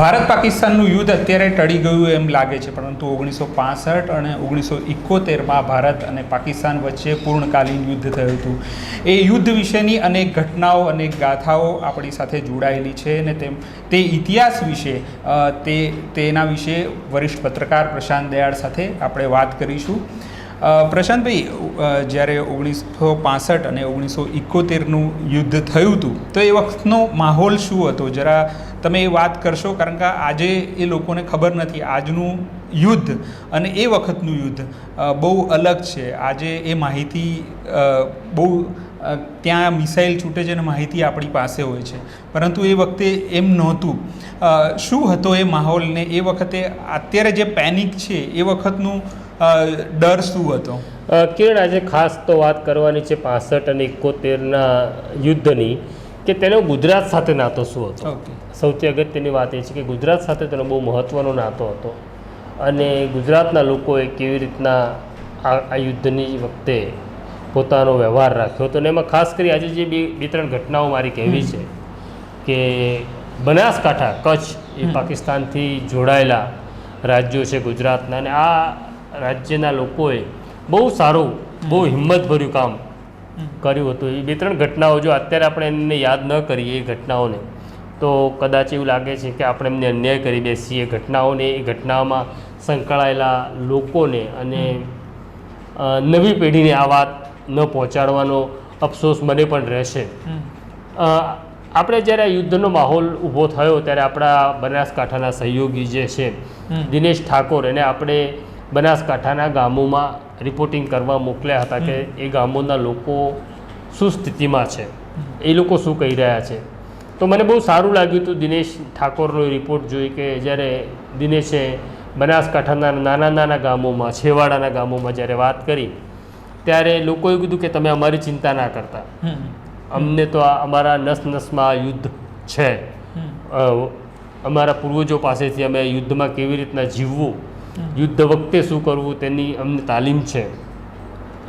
ભારત પાકિસ્તાનનું યુદ્ધ અત્યારે ટળી ગયું એમ લાગે છે, પરંતુ ઓગણીસો પાસઠ અને ઓગણીસો ઇકોતેરમાં ભારત અને પાકિસ્તાન વચ્ચે પૂર્ણકાલીન યુદ્ધ થયું હતું. એ યુદ્ધ વિશેની અનેક ઘટનાઓ, અનેક ગાથાઓ આપણી સાથે જોડાયેલી છે અને તેમ, તે ઇતિહાસ વિશે તે, તેના વિશે વરિષ્ઠ પત્રકાર પ્રશાંત દયાળ સાથે આપણે વાત કરીશું. પ્રશાંતભાઈ જ્યારે ઓગણીસો પાસઠ અને ઓગણીસો ઇકોતેરનું યુદ્ધ થયું હતું, તો એ વખતનો માહોલ શું હતો? જરા તમે એ વાત કરશો, કારણ કે આજે એ લોકોને ખબર નથી. આજનું યુદ્ધ અને એ વખતનું યુદ્ધ બહુ અલગ છે. આજે એ માહિતી બહુ ત્યાં મિસાઇલ છૂટે છે અને માહિતી આપણી પાસે હોય છે. પરંતુ એ વખતે એમ નહોતું. શું હતો એ માહોલને? એ વખતે અત્યારે જે પેનિક છે, એ વખતનું ડર શું હતો? કિરણ આજે ખાસ તો વાત કરવાની છે પાસઠ અને એકોતેરના યુદ્ધની કે તેનો ગુજરાત સાથે નાતો શું હતો? સૌથી અગત્યની વાત એ છે કે ગુજરાત સાથે તેનો બહુ મહત્ત્વનો નાતો હતો. અને ગુજરાતના લોકોએ કેવી રીતના આ આ યુદ્ધની વખતે પોતાનો વ્યવહાર રાખ્યો હતો. અને એમાં ખાસ કરી આજે જે બે બે ત્રણ ઘટનાઓ મારી કહેવી છે કે બનાસકાંઠા કચ્છ એ પાકિસ્તાનથી જોડાયેલા રાજ્યો છે ગુજરાતના. અને આ રાજ્યના લોકોએ બહુ સારું બહુ હિંમતભર્યું કામ કર્યું હતું. એ બે ત્રણ ઘટનાઓ જો અત્યારે આપણે એમને યાદ ન કરીએ એ ઘટનાઓને તો કદાચ એવું લાગે છે કે આપણે એમને અન્યાય કરી બેસીએ. ઘટનાઓને એ ઘટનાઓમાં સંકળાયેલા લોકોને અને નવી પેઢીને આ વાત ન પહોંચાડવાનો અફસોસ મને પણ રહેશે. આપણે જ્યારે આ યુદ્ધનો માહોલ ઊભો થયો ત્યારે આપણા બનાસકાંઠાના સહયોગી જે છે દિનેશ ઠાકોર એને આપણે બનાસકાંઠાના ગામોમાં રિપોર્ટિંગ કરવા મોકલ્યા હતા કે એ ગામોના લોકો શું સ્થિતિમાં છે? એ લોકો શું કહી રહ્યા છે? તો મને બહુ સારું લાગ્યું હતું દિનેશ ઠાકોરનો રિપોર્ટ જોઈ કે જ્યારે દિનેશે બનાસકાંઠાના નાના નાના ગામોમાં છેવાડાના ગામોમાં જ્યારે વાત કરી ત્યારે લોકોએ કીધું કે તમે અમારી ચિંતા ના કરતા. અમને તો આ અમારા નસ નસમાં યુદ્ધ છે. અમારા પૂર્વજો પાસેથી અમે યુદ્ધમાં કેવી રીતના જીવવું યુદ્ધ વખતે શું કરવું તેની અમને તાલીમ છે.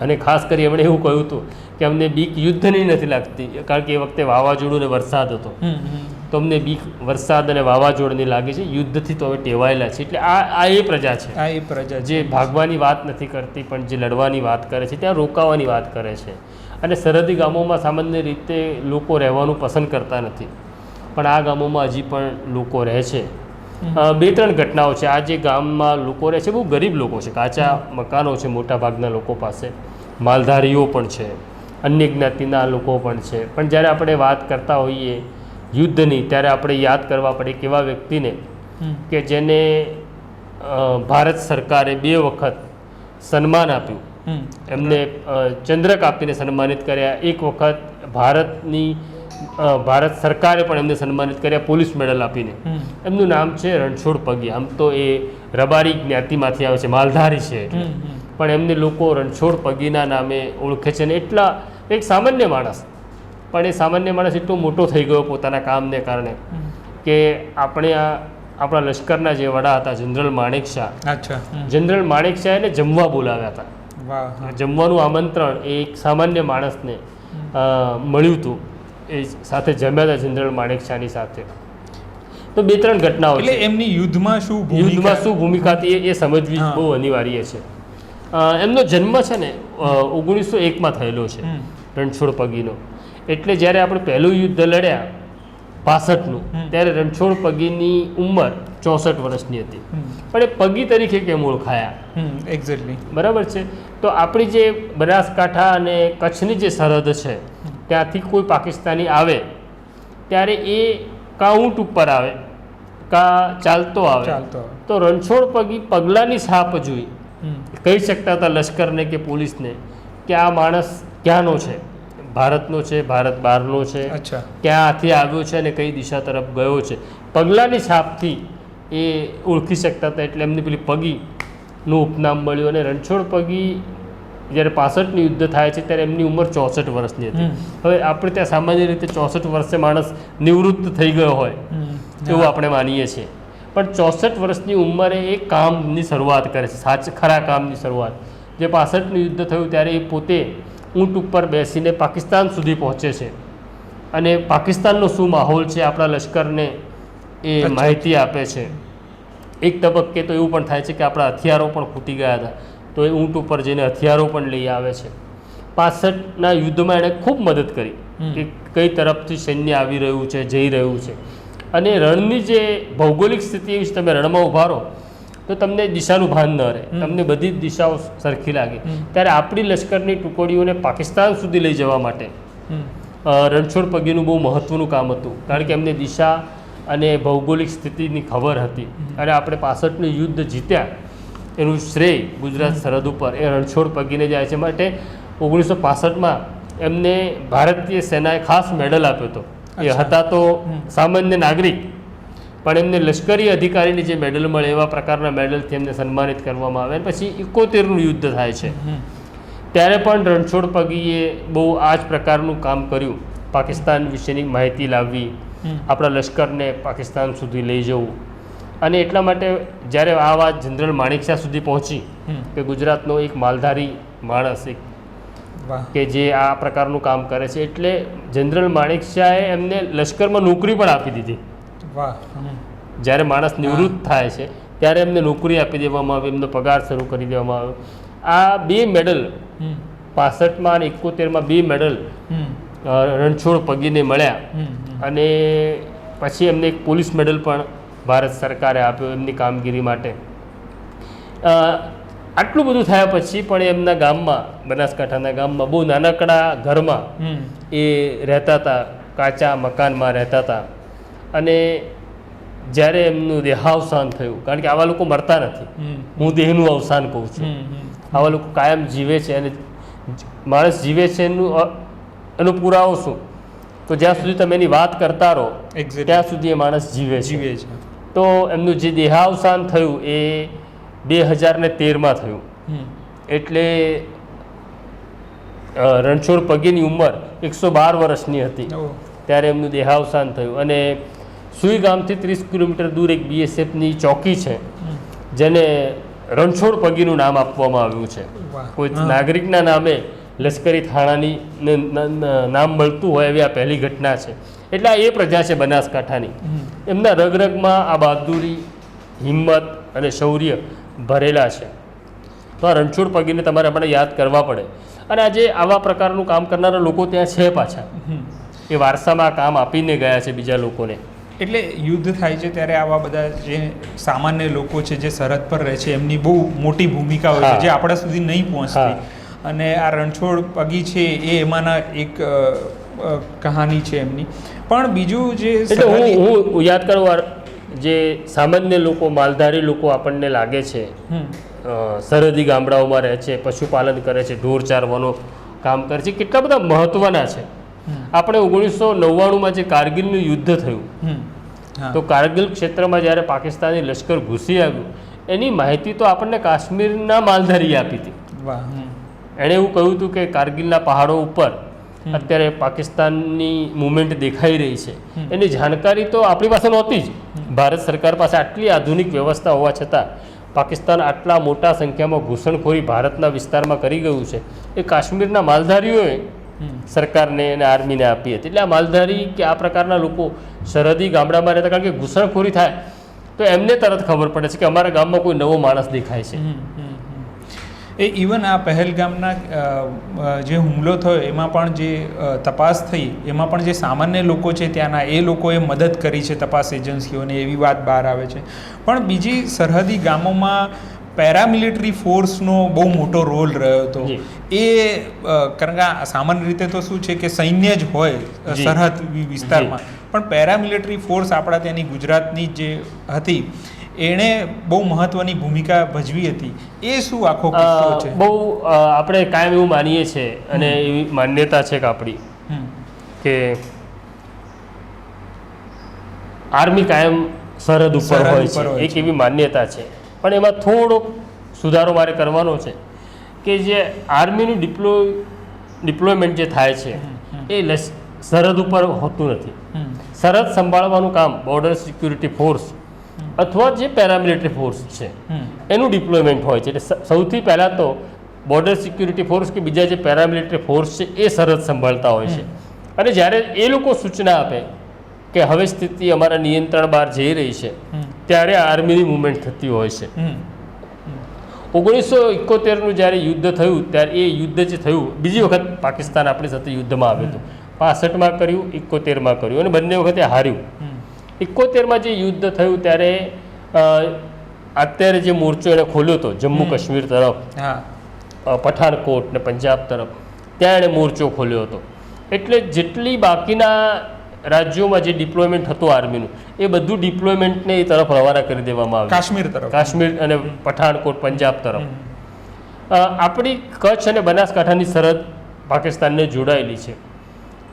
અને ખાસ કરી એમણે એવું કહ્યું હતું કે અમને બીક યુદ્ધની નથી લાગતી કારણ કે એ વખતે વાવાઝોડું અને વરસાદ હતો. તો અમને બીક વરસાદ અને વાવાઝોડની લાગે છે યુદ્ધથી તો હવે ટેવાયેલા છે. એટલે આ આ એ પ્રજા છે. આ એ પ્રજા જે ભાગવાની વાત નથી કરતી પણ જે લડવાની વાત કરે છે ત્યાં રોકાવાની વાત કરે છે. અને સરહદી ગામોમાં સામાન્ય રીતે લોકો રહેવાનું પસંદ કરતા નથી. પણ આ ગામોમાં હજી પણ લોકો રહે છે. બે ત્રણ ઘટનાઓ છે. આ જે ગામમાં લોકો રહે છે બહુ ગરીબ લોકો છે. કાચા મકાનો છે મોટાભાગના લોકો પાસે. માલધારીઓ પણ છે. અન્ય જ્ઞાતિના લોકો પણ છે. પણ જ્યારે આપણે વાત કરતા હોઈએ યુદ્ધની ત્યારે આપણે યાદ કરવા પડે કેવા વ્યક્તિને કે જેને ભારત સરકારે બે વખત સન્માન આપ્યું. એમને ચંદ્રક આપીને સન્માનિત કર્યા. એક વખત ભારતની ભારત સરકારે પણ એમને સન્માનિત કર્યા પોલીસ મેડલ આપીને. એમનું નામ છે રણછોડ પગી. આમ તો એ રબારી જ્ઞાતિમાંથી આવે છે માલધારી છે. પણ એમને લોકો રણછોડ પગીના નામે ઓળખે છે ને એટલા એક સામાન્ય માણસ. પણ એ સામાન્ય માણસ એટલો મોટો થઈ ગયો પોતાના કામને કારણે કે આપણે આ આપણા લશ્કરના જે વડા હતા જનરલ માણેક શાહ જનરલ માણેક શાહ એને જમવા બોલાવ્યા હતા. જમવાનું આમંત્રણ એ એક સામાન્ય માણસને મળ્યું હતું. એ સાથે જમ્યા હતા જનરલ માણેક શાહની સાથે. તો બે ત્રણ ઘટનાઓ એટલે એમની યુદ્ધમાં શું યુદ્ધમાં શું ભૂમિકા હતી એ- સમજવી બહુ અનિવાર્ય છે. એમનો જન્મ છે ને ઓગણીસો એકમાં થયેલો છે રણછોડ પગીનો. એટલે જ્યારે આપણે પહેલું યુદ્ધ લડ્યા પાસઠનું. ત્યારે રણછોડ પગીની ઉંમર ચોસઠ વર્ષની હતી. પણ એ પગી તરીકે કેમ ઓળખાયા? એક્ઝેક્ટલી બરાબર છે? તો આપણી જે બનાસકાંઠા અને કચ્છની જે સરહદ છે ત્યાંથી કોઈ પાકિસ્તાની આવે ત્યારે એ કાં ઊંટ ઉપર આવે કાં ચાલતો આવે. ચાલતો તો રણછોડ પગી પગલાંની છાપ જોઈ. કહી શકતા હતા લશ્કરને કે પોલીસને કે આ માણસ ક્યાંનો છે? ભારતનો છે ભારત બહારનો છે. અચ્છા. ક્યાંથી આવ્યો છે અને કઈ દિશા તરફ ગયો છે? પગલાંની છાપથી એ ઓળખી શકતા હતા એટલે એમની પેલી પગીનું ઉપનામ મળ્યું અને રણછોડ પગી જ્યારે પાસઠનું યુદ્ધ થાય છે ત્યારે એમની ઉંમર ચોસઠ વર્ષની હતી. હવે આપણે ત્યાં સામાન્ય રીતે ચોસઠ વર્ષે માણસ નિવૃત્ત થઈ ગયો હોય એવું આપણે માનીએ છીએ. પણ ચોસઠ વર્ષની ઉંમરે એ કામની શરૂઆત કરે છે સાચ ખરા કામની શરૂઆત. જે પાસઠનું યુદ્ધ થયું ત્યારે એ પોતે ઊંટ ઉપર બેસીને પાકિસ્તાન સુધી પહોંચે છે. અને પાકિસ્તાનનો શું માહોલ છે આપણા લશ્કરને એ માહિતી આપે છે. એક તબક્કે તો એવું પણ થાય છે કે આપણા હથિયારો પણ ખૂટી ગયા હતા. તો એ ઊંટ ઉપર જઈને હથિયારો પણ લઈ આવે છે. પાસઠના યુદ્ધમાં એણે ખૂબ મદદ કરી કે કઈ તરફથી સૈન્ય આવી રહ્યું છે જઈ રહ્યું છે. અને રણની જે ભૌગોલિક સ્થિતિ એવી તમે રણમાં ઊભા રહો તો તમને દિશાનું ભાન ન રહે. તમને બધી જ દિશાઓ સરખી લાગે. ત્યારે આપણી લશ્કરની ટુકડીઓને પાકિસ્તાન સુધી લઈ જવા માટે રણછોડ પગીનું બહુ મહત્ત્વનું કામ હતું. કારણ કે એમને દિશા અને ભૌગોલિક સ્થિતિની ખબર હતી. અને આપણે પાસઠનું યુદ્ધ જીત્યા એનું શ્રેય ગુજરાત સરહદ ઉપર એ રણછોડ પગીને જાય છે. માટે ઓગણીસો પાસઠમાં એમને ભારતીય સેનાએ ખાસ મેડલ આપ્યો હતો. એ હતા તો સામાન્ય નાગરિક પણ એમને લશ્કરી અધિકારીની જે મેડલ મળે એવા પ્રકારના મેડલથી એમને સન્માનિત કરવામાં આવે. પછી ઇકોતેરનું યુદ્ધ થાય છે. ત્યારે પણ રણછોડ પગીએ બહુ આ જ પ્રકારનું કામ કર્યું. પાકિસ્તાન વિશેની માહિતી લાવવી આપણા લશ્કરને પાકિસ્તાન સુધી લઈ જવું. અને એટલા માટે જ્યારે આ વાત જનરલ માણેકશા સુધી પહોંચી કે ગુજરાતનો એક માલધારી માણસ એક કે જે આ પ્રકારનું કામ કરે છે એટલે જનરલ માણેકશાએ એમને લશ્કરમાં નોકરી પણ આપી દીધી. વાહ. જ્યારે માણસ નિવૃત્ત થાય છે ત્યારે એમને નોકરી આપી દેવામાં આવી એમનો પગાર શરૂ કરી દેવામાં આવ્યો આ બે મેડલ. પાસઠમાં અને એકોતેરમાં બે મેડલ રણછોડ પગીને મળ્યા. અને પછી એમને એક પોલીસ મેડલ પણ ભારત સરકારે આપ્યો એમની કામગીરી માટે. આટલું બધું થયા પછી પણ એમના ગામમાં બનાસકાંઠાના ગામમાં બહુ નાનકડા ઘરમાં એ રહેતા હતા કાચા મકાનમાં રહેતા હતા. અને જ્યારે એમનું દેહાવસાન થયું કારણ કે આવા લોકો મરતા નથી. હું દેહનું અવસાન કહું છું. આવા લોકો કાયમ જીવે છે અને માણસ જીવે છે એનું એનો પુરાવો શું? તો જ્યાં સુધી તમે એની વાત કરતા રહો. ત્યાં સુધી એ માણસ જીવે જીવે છે. તો એમનું જે દેહાવસાન થયું એ બે હજાર ને તેરમાં થયું. એટલે રણછોડ પગીની ઉંમર એકસો બાર વર્ષની હતી. ત્યારે એમનું દેહાવસાન થયું. અને સુઈ ગામથી ત્રીસ કિલોમીટર દૂર એક બીએસએફની ચોકી છે જેને રણછોડ પગીનું નામ આપવામાં આવ્યું છે. કોઈ નાગરિકના નામે લશ્કરી થાણાની નામ મળતું હોય એવી આ પહેલી ઘટના છે. એટલે આ એ પ્રજા છે બનાસકાંઠાની. એમના રગરગમાં આ બહાદુરી હિંમત અને શૌર્ય ભરેલા છે. તો આ રણછોડ પગીને તમારે આપણે યાદ કરવા પડે. અને આજે આવા પ્રકારનું કામ કરનારા લોકો ત્યાં છે પાછા. એ વારસામાં કામ આપીને ગયા છે બીજા લોકોને. એટલે યુદ્ધ થાય છે ત્યારે આવા બધા જે સામાન્ય લોકો છે જે સરહદ પર રહે છે એમની બહુ મોટી ભૂમિકા હોય છે જે આપણા સુધી નહીં પહોંચતી. અને આ રણછોડ પગી છે એ એમાંના એક કહાની છે એમની. પણ બીજું જે એટલે હું હું યાદ કરું જે સામાન્ય લોકો માલધારી લોકો આપણને લાગે છે સરહદી ગામડાઓમાં રહે છે પશુપાલન કરે છે ઢોર ચારવાનો કામ કરે છે કેટલા બધા મહત્વના છે. આપણે ઓગણીસો નવ્વાણુંમાં જે કારગિલનું યુદ્ધ થયું તો કારગિલ ક્ષેત્રમાં જ્યારે પાકિસ્તાની લશ્કર ઘૂસી આવ્યું એની માહિતી તો આપણને કાશ્મીરના માલધારીએ આપી હતી. એણે એવું કહ્યું હતું કે કારગિલના પહાડો ઉપર. અત્યારે પાકિસ્તાનની મુવમેન્ટ દેખાઈ રહી છે. એની જાણકારી તો આપણી પાસે નહોતી જ. ભારત સરકાર પાસે આટલી આધુનિક વ્યવસ્થા હોવા છતાં પાકિસ્તાન આટલા મોટા સંખ્યામાં ઘૂસણખોરી ભારતના વિસ્તારમાં કરી ગયું છે. એ કાશ્મીરના માલધારીઓએ સરકારને અને આર્મીને આપી હતી. એટલે આ માલધારી કે આ પ્રકારના લોકો સરહદી ગામડામાં રહેતા કારણ કે ઘૂસણખોરી થાય તો એમને તરત ખબર પડે છે કે અમારા ગામમાં કોઈ નવો માણસ દેખાય છે. એ ઇવન આ પહેલગામના જે હુમલો થયો એમાં પણ જે તપાસ થઈ એમાં પણ જે સામાન્ય લોકો છે ત્યાંના એ લોકોએ મદદ કરી છે તપાસ એજન્સીઓને એવી વાત બહાર આવે છે. પણ બીજી સરહદી ગામોમાં પેરામિલિટરી ફોર્સનો બહુ મોટો રોલ રહ્યો હતો. એ કારણ કે સામાન્ય રીતે તો શું છે કે સૈન્ય જ હોય સરહદ વિસ્તારમાં. પણ પેરામિલિટરી ફોર્સ આપણા ત્યાંની ગુજરાતની જે હતી એણે બહુ મહત્વની ભૂમિકા ભજવી હતી. એ શું આખો કિસ્સો છે? બહુ આપણે કાયમ એવું માનીએ છીએ અને એવી માન્યતા છે કે આપણી કે આર્મી કાયમ સરહદ ઉપર હોય છે. એક એવી માન્યતા છે. પણ એમાં થોડો સુધારો મારે કરવાનો છે કે જે આર્મીનું ડિપ્લો ડિપ્લોયમેન્ટ જે થાય છે એ સરહદ ઉપર હોતું નથી. સરહદ સંભાળવાનું કામ બોર્ડર સિક્યુરિટી ફોર્સ અથવા જે પેરામિલિટરી ફોર્સ છે એનું ડિપ્લોયમેન્ટ હોય છે. એટલે સૌથી પહેલાં તો બોર્ડર સિક્યુરિટી ફોર્સ કે બીજા જે પેરામિલિટરી ફોર્સ છે એ સરહદ સંભાળતા હોય છે. અને જ્યારે એ લોકો સૂચના આપે કે હવે સ્થિતિ અમારા નિયંત્રણ બહાર જઈ રહી છે ત્યારે આર્મીની મુવમેન્ટ થતી હોય છે. ઓગણીસો એકોતેરનું જ્યારે યુદ્ધ થયું ત્યારે એ યુદ્ધ જે થયું બીજી વખત પાકિસ્તાન આપણી સાથે યુદ્ધમાં આવ્યું હતું. પાસઠમાં કર્યું એકોતેરમાં કર્યું અને બંને વખતે હાર્યું. એકોતેરમાં જે યુદ્ધ થયું ત્યારે અત્યારે જે મોરચો એણે ખોલ્યો હતો જમ્મુ કાશ્મીર તરફ હા. પઠાણકોટ ને પંજાબ તરફ ત્યાં એણે મોરચો ખોલ્યો હતો. એટલે જેટલી બાકીના રાજ્યોમાં જે ડિપ્લોયમેન્ટ હતું આર્મીનું એ બધું ડિપ્લોયમેન્ટને એ તરફ રવાના કરી દેવામાં આવ્યું. કાશ્મીર તરફ. કાશ્મીર અને પઠાણકોટ પંજાબ તરફ. આપણી કચ્છ અને બનાસકાંઠાની સરહદ પાકિસ્તાનને જોડાયેલી છે.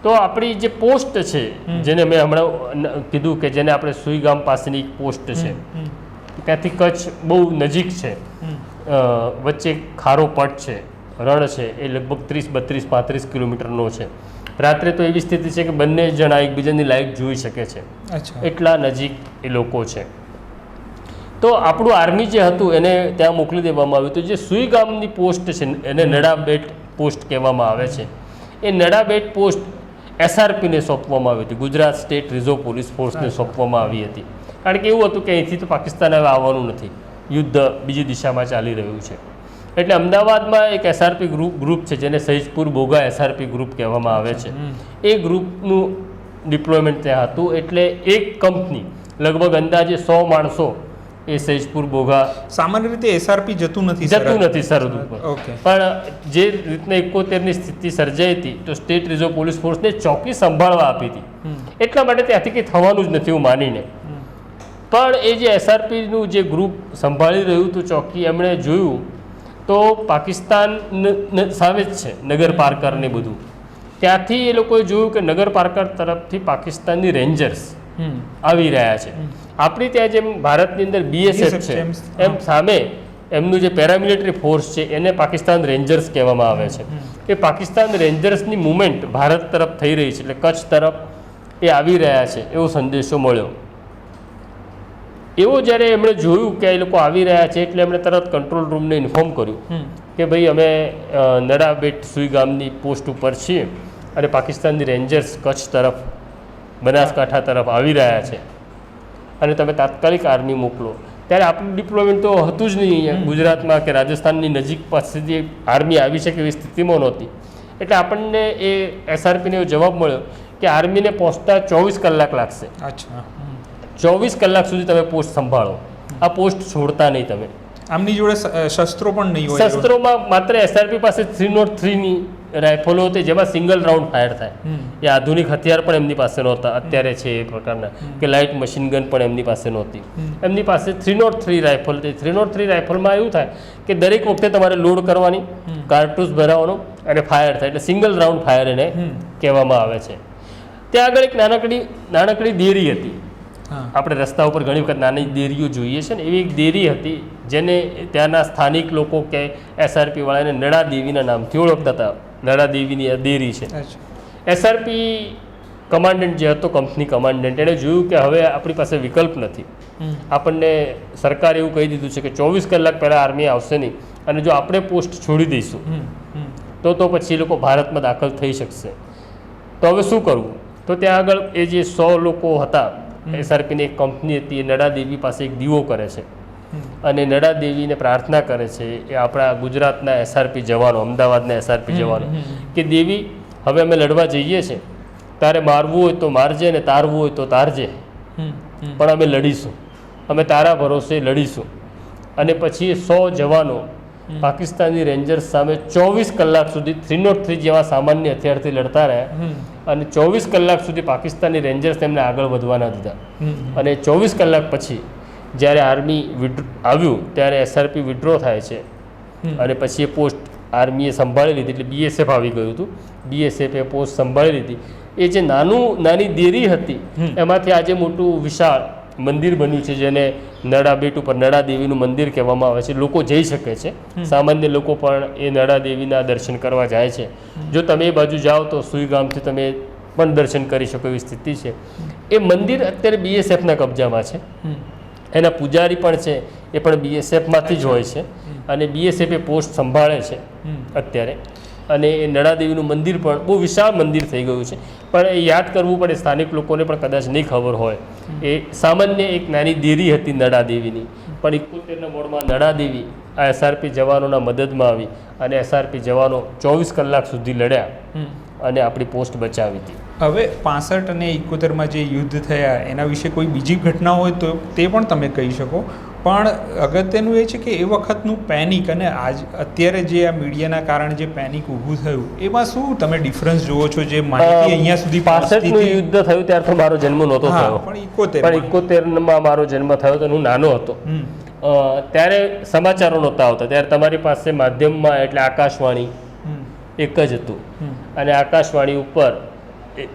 તો આપણી જે પોસ્ટ છે જેને મેં હમણાં કીધું કે જેને આપણે સુઈગામ પાસેની પોસ્ટ છે. ત્યાંથી કચ્છ બહુ નજીક છે. વચ્ચે ખારો પટ છે રણ છે એ લગભગ ત્રીસ બત્રીસ પાંત્રીસ કિલોમીટરનો છે. રાત્રે તો એવી સ્થિતિ છે કે બંને જણા એકબીજાની લાઈટ જોઈ શકે છે. એટલા નજીક એ લોકો છે. તો આપણું આર્મી જે હતું એને ત્યાં મોકલી દેવામાં આવ્યું હતું. જે સુઈગામની પોસ્ટ છે એને નડાબેટ પોસ્ટ કહેવામાં આવે છે. એ નડાબેટ પોસ્ટ એસઆરપીને સોંપવામાં આવી હતી. ગુજરાત સ્ટેટ રિઝર્વ પોલીસ ફોર્સને સોંપવામાં આવી હતી. કારણ કે એવું હતું કે અહીંથી તો પાકિસ્તાન હવે આવવાનું નથી. યુદ્ધ બીજી દિશામાં ચાલી રહ્યું છે. એટલે અમદાવાદમાં એક એસઆરપી ગ્રુપ ગ્રુપ છે જેને સહીજપુર બોગા એસઆરપી ગ્રુપ કહેવામાં આવે છે. એ ગ્રુપનું ડિપ્લોયમેન્ટ ત્યાં હતું. એટલે એક કંપની લગભગ અંદાજે સો માણસો એ સૈજપુર બોઘા સામાન્ય રીતે એસઆરપી જતું નથી જતું નથી સરહદ ઉપર ઓકે. પણ જે રીતના એકોતેરની સ્થિતિ સર્જાઈ હતી તો સ્ટેટ રિઝર્વ પોલીસ ફોર્સને ચોકી સંભાળવા આપી હતી. એટલા માટે ત્યાંથી કંઈ થવાનું જ નથી એવું માનીને. પણ એ જે એસઆરપીનું જે ગ્રુપ સંભાળી રહ્યું હતું ચોકી એમણે જોયું તો પાકિસ્તાન સામે જ છે નગર પાર્કર ને બધું. ત્યાંથી એ લોકોએ જોયું કે નગર પાર્કર તરફથી પાકિસ્તાનની રેન્જર્સ આવી રહ્યા છે. આપણી ત્યાં જેમ ભારતની અંદર બીએસએફ છે એમ સામે એમનું જે પેરામિલિટરી ફોર્સ છે એને પાકિસ્તાન રેન્જર્સ કહેવામાં આવે છે. એ પાકિસ્તાન રેન્જર્સની મુવમેન્ટ ભારત તરફ થઈ રહી છે એટલે કચ્છ તરફ એ આવી રહ્યા છે એવો સંદેશો મળ્યો. એવો જ્યારે એમણે જોયું કે એ લોકો આવી રહ્યા છે એટલે એમણે તરત કંટ્રોલ રૂમને ઇન્ફોર્મ કર્યું કે ભાઈ અમે નડાબેટ સુઈ ગામની પોસ્ટ ઉપર છીએ અને પાકિસ્તાનની રેન્જર્સ કચ્છ તરફ બનાસકાંઠા તરફ આવી રહ્યા છે. અને તમે તાત્કાલિક આર્મી મોકલો. ત્યારે આપણું ડિપ્લોયમેન્ટ તો હતું જ નહીં ગુજરાતમાં કે રાજસ્થાનની નજીક પાસેથી આર્મી આવી શકે એવી સ્થિતિમાં નહોતી. એટલે આપણને એ એસઆરપીને એવો જવાબ મળ્યો કે આર્મીને પહોંચતા ચોવીસ કલાક લાગશે. અચ્છા ચોવીસ કલાક સુધી તમે પોસ્ટ સંભાળો. આ પોસ્ટ છોડતા નહીં તમે. આમની જોડે શસ્ત્રો પણ નહીં હોય શસ્ત્રોમાં માત્ર એસઆરપી પાસે થ્રી નોટ થ્રીની રાઇફલો હતી જેમાં સિંગલ રાઉન્ડ ફાયર થાય. એ આધુનિક હથિયાર પણ એમની પાસે નહોતા અત્યારે છે એ પ્રકારના. કે લાઇટ મશીન ગન પણ એમની પાસે નહોતી. એમની પાસે થ્રી નોટ થ્રી રાઇફલ હતી. થ્રી નોટ થ્રી રાઇફલમાં એવું થાય કે દરેક વખતે તમારે લોડ કરવાની કાર્ટૂસ ભરાવાનો અને ફાયર થાય. એટલે સિંગલ રાઉન્ડ ફાયર એને કહેવામાં આવે છે. ત્યાં આગળ એક નાનકડી નાનકડી દેરી હતી. આપણે રસ્તા ઉપર ઘણી વખત નાની દેરીઓ જોઈએ છે ને એવી એક દેરી હતી જેને ત્યાંના સ્થાનિક લોકો કે એસઆરપી વાળાને નડા દેવીના નામથી ઓળખતા હતા. નળા દેવીની આ દેરી છે. એસઆરપી કમાન્ડન્ટ જે હતો કંપની કમાન્ડન્ટ એણે જોયું કે હવે આપણી પાસે વિકલ્પ નથી. આપણને સરકારે એવું કહી દીધું છે કે ચોવીસ કલાક પહેલાં આર્મી આવશે નહીં અને જો આપણે પોસ્ટ છોડી દઈશું તો તો પછી એ લોકો ભારતમાં દાખલ થઈ શકશે. તો હવે શું કરવું? તો ત્યાં આગળ એ જે સો લોકો હતા એસઆરપીની એક કંપની હતી એ નડા દેવી પાસે એક દીવો કરે છે. અને નડા દેવીને પ્રાર્થના કરે છે એ આપણા ગુજરાતના એસઆરપી જવાનો અમદાવાદના એસઆરપી જવાનો કે દેવી હવે અમે લડવા જઈએ છીએ. તારે મારવું હોય તો મારજે ને તારવું હોય તો તારજે. પણ અમે લડીશું. અમે તારા ભરોસે લડીશું. અને પછી સો જવાનો પાકિસ્તાની રેન્જર્સ સામે ચોવીસ કલાક સુધી થ્રી નોટ થ્રી જેવા સામાન્ય હથિયારથી લડતા રહ્યા. અને ચોવીસ કલાક સુધી પાકિસ્તાની રેન્જર્સ તેમને આગળ વધવા ના દીધા. અને ચોવીસ કલાક પછી જ્યારે આર્મી વિડ્રો આવ્યું ત્યારે એસઆરપી વિડ્રો થાય છે. અને પછી એ પોસ્ટ આર્મીએ સંભાળી લીધી એટલે બીએસએફ આવી ગયું હતું. બીએસએફ એ પોસ્ટ સંભાળી લીધી. એ જે નાનું નાની દેરી હતી એમાંથી આજે મોટું વિશાળ મંદિર બન્યું છે જેને નડા બેટ ઉપર નડા દેવીનું મંદિર કહેવામાં આવે છે. લોકો જઈ શકે છે. સામાન્ય લોકો પણ એ નડા દેવીના દર્શન કરવા જાય છે. જો તમે એ બાજુ જાઓ તો સુઈ ગામથી તમે પણ દર્શન કરી શકો એવી સ્થિતિ છે. એ મંદિર અત્યારે બીએસએફના કબજામાં છે. એના પૂજારી પણ છે. એ પણ બીએસએફમાંથી જ હોય છે. અને બીએસએફ એ પોસ્ટ સંભાળે છે અત્યારે. અને એ નળાદેવીનું મંદિર પણ બહુ વિશાળ મંદિર થઈ ગયું છે. પણ એ યાદ કરવું પડે સ્થાનિક લોકોને પણ કદાચ નહીં ખબર હોય. એ સામાન્ય એક નાની દેરી હતી નળાદેવીની. પણ એકોતેરના મોડમાં નળાદેવી આ એસઆરપી જવાનોના મદદમાં આવી અને એસઆરપી જવાનો ચોવીસ કલાક સુધી લડ્યા અને આપણી પોસ્ટ બચાવી હતી. હવે પાસઠ અને એકોતેરમાં જે યુદ્ધ થયા એના વિશે કોઈ બીજી ઘટના હોય તો તે પણ તમે કહી શકો. પણ અગત્યનું એ છે કે એ વખતનું પેનિક અને આજ અત્યારે જે આ મીડિયાના કારણે જે પેનિક ઊભું થયું એમાં શું તમે ડિફરન્સ જુઓ છો જે માહિતી અહીંયા સુધી પાસઠનું યુદ્ધ થયું ત્યારે તો મારો જન્મ નહોતો થયો. પણ 71 પણ મારો જન્મ થયો તો હું નાનો હતો. ત્યારે સમાચારો નહોતા આવતા. ત્યારે તમારી પાસે માધ્યમમાં એટલે આકાશવાણી એક જ હતું. અને આકાશવાણી ઉપર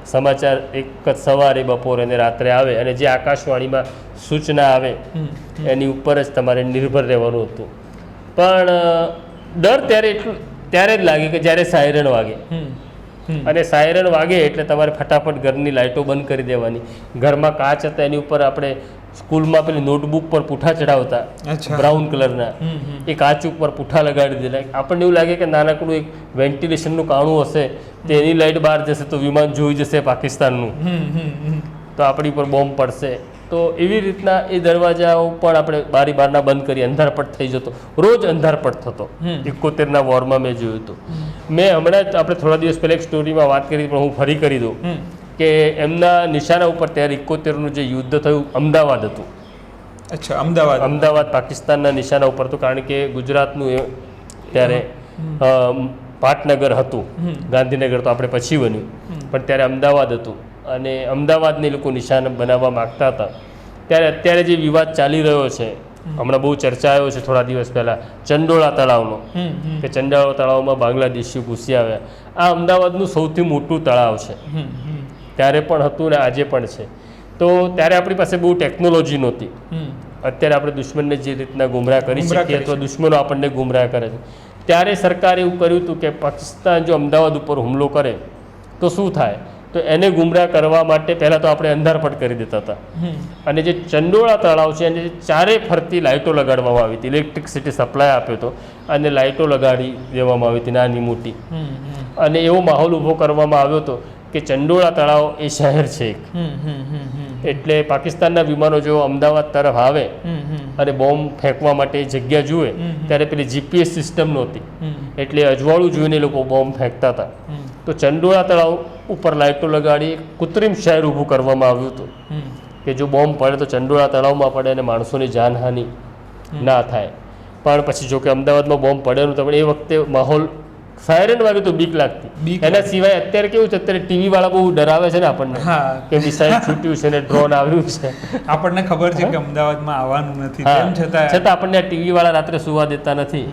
સમાચાર એક જ સવારે બપોરે અને રાત્રે આવે અને જે આકાશવાણીમાં સૂચના આવે એની ઉપર જ તમારે નિર્ભર રહેવાનું હતું. પણ ડર ત્યારે એટલું ત્યારે જ લાગે કે જ્યારે સાયરન વાગે. અને સાયરન વાગે એટલે તમારે ફટાફટ ઘરની લાઇટો બંધ કરી દેવાની. ઘરમાં કાચ હતા એની ઉપર આપણે સ્કૂલમાં પેલી નોટબુક પર પૂઠા ચડાવતા બ્રાઉન કલરના. એ કાચ ઉપર પૂઠા લગાડી દીધા આપણને એવું લાગે કે નાનકડું એક વેન્ટિલેશનનું કાણું હશે તેની લાઇટ બહાર જશે તો વિમાન જોઈ જશે પાકિસ્તાનનું. તો આપણી પર બોમ્બ પડશે. તો એવી રીતના એ દરવાજાઓ પણ આપણે બારી બારના બંધ કરી અંધારપટ થઈ જતો. રોજ અંધારપટ થતો. એકોતેરના વોરમાં મેં જોયું હતું. મેં હમણાં જ આપણે થોડા દિવસ પહેલાં એક સ્ટોરીમાં વાત કરી પણ હું ફરી કરી દઉં. કે એમના નિશાના ઉપર ત્યારે એકોતેરનું જે યુદ્ધ થયું અમદાવાદ હતું. અચ્છા અમદાવાદ. અમદાવાદ પાકિસ્તાનના નિશાના ઉપર હતું કારણ કે ગુજરાતનું એ ત્યારે પાટનગર હતું. ગાંધીનગર તો આપણે પછી બન્યું. પણ ત્યારે અમદાવાદ હતું. અને અમદાવાદને લોકો નિશાન બનાવવા માગતા હતા. ત્યારે અત્યારે જે વિવાદ ચાલી રહ્યો છે હમણાં બહુ ચર્ચાયો છે થોડા દિવસ પહેલાં ચંડોળા તળાવનો કે ચંડોળા તળાવમાં બાંગ્લાદેશી ઘૂસી આવ્યા. આ અમદાવાદનું સૌથી મોટું તળાવ છે. ત્યારે પણ હતું ને આજે પણ છે. તો ત્યારે આપણી પાસે બહુ ટેકનોલોજી નહોતી. અત્યારે આપણે દુશ્મનને જે રીતના ગુમરાહ કરી શકીએ અથવા દુશ્મનો આપણને ગુમરાહ કરે છે. ત્યારે સરકારે એવું કર્યું હતું કે પાકિસ્તાન જો અમદાવાદ ઉપર હુમલો કરે તો શું થાય? તો એને ગુમરાહ કરવા માટે પહેલાં તો આપણે અંધારપટ કરી દેતા હતા. અને જે ચંડોળા તળાવ છે એને ચારે ફરતી લાઇટો લગાડવામાં આવી હતી. ઇલેક્ટ્રિસિટી સપ્લાય આપ્યો હતો અને લાઇટો લગાડી દેવામાં આવી હતી નાની મોટી. અને એવો માહોલ ઊભો કરવામાં આવ્યો હતો કે ચંડોળા તળાવ એ શહેર છે એક. એટલે પાકિસ્તાનના વિમાનો જો અમદાવાદ તરફ આવે અને બોમ્બ ફેંકવા માટે જગ્યા જુએ ત્યારે પેલી જીપીએસ સિસ્ટમ નહોતી. એટલે અજવાળું જોઈને લોકો બોમ્બ ફેંકતા હતા. તો ચંડોળા તળાવ ઉપર લાઇટો લગાડી કૃત્રિમ શહેર ઊભું કરવામાં આવ્યું હતું. કે જો બોમ્બ પડે તો ચંડોળા તળાવમાં પડે અને માણસોની જાનહાનિ ના થાય. પણ પછી જો કે અમદાવાદમાં બોમ્બ પડેલું તો પણ એ વખતે માહોલ સાયરન વાગે તો બીક લાગતી. એના સિવાય અત્યારે કેવું છે અત્યારે ટીવી વાળા બહુ ડરાવે છે ને આપણને. કે મિસાઇલ છૂટ્યું છે ને ડ્રોન આવ્યું છે. આપણને ખબર છે કે અમદાવાદમાં આવવાનું નથી. તેમ છતાં છતાં આપણને આ ટીવી વાળા રાત્રે સુવા દેતા નથી.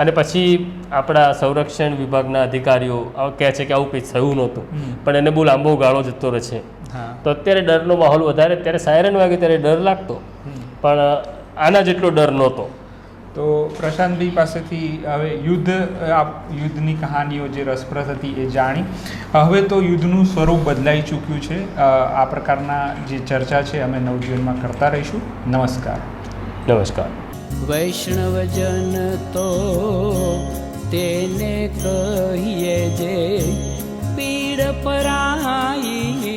અને પછી આપણા સંરક્ષણ વિભાગના અધિકારીઓ કહે છે કે આવું કંઈ થયું નહોતું. પણ એને બહુ લાંબો ગાળો જતો રહે છે. તો અત્યારે ડરનો માહોલ વધારે. ત્યારે સાયરન વાગે ત્યારે ડર લાગતો. પણ આના જેટલો ડર નહોતો. તો પ્રશાંતભાઈ પાસેથી હવે યુદ્ધ આ યુદ્ધની કહાનીઓ જે રસપ્રદ હતી એ જાણી. હવે તો યુદ્ધનું સ્વરૂપ બદલાઈ ચૂક્યું છે. આ પ્રકારના જે ચર્ચા છે અમે નવજીવનમાં કરતા રહીશું. નમસ્કાર. નમસ્કાર. વૈષ્ણવજન તો તેને કહીએ જે પીડ પરાઈ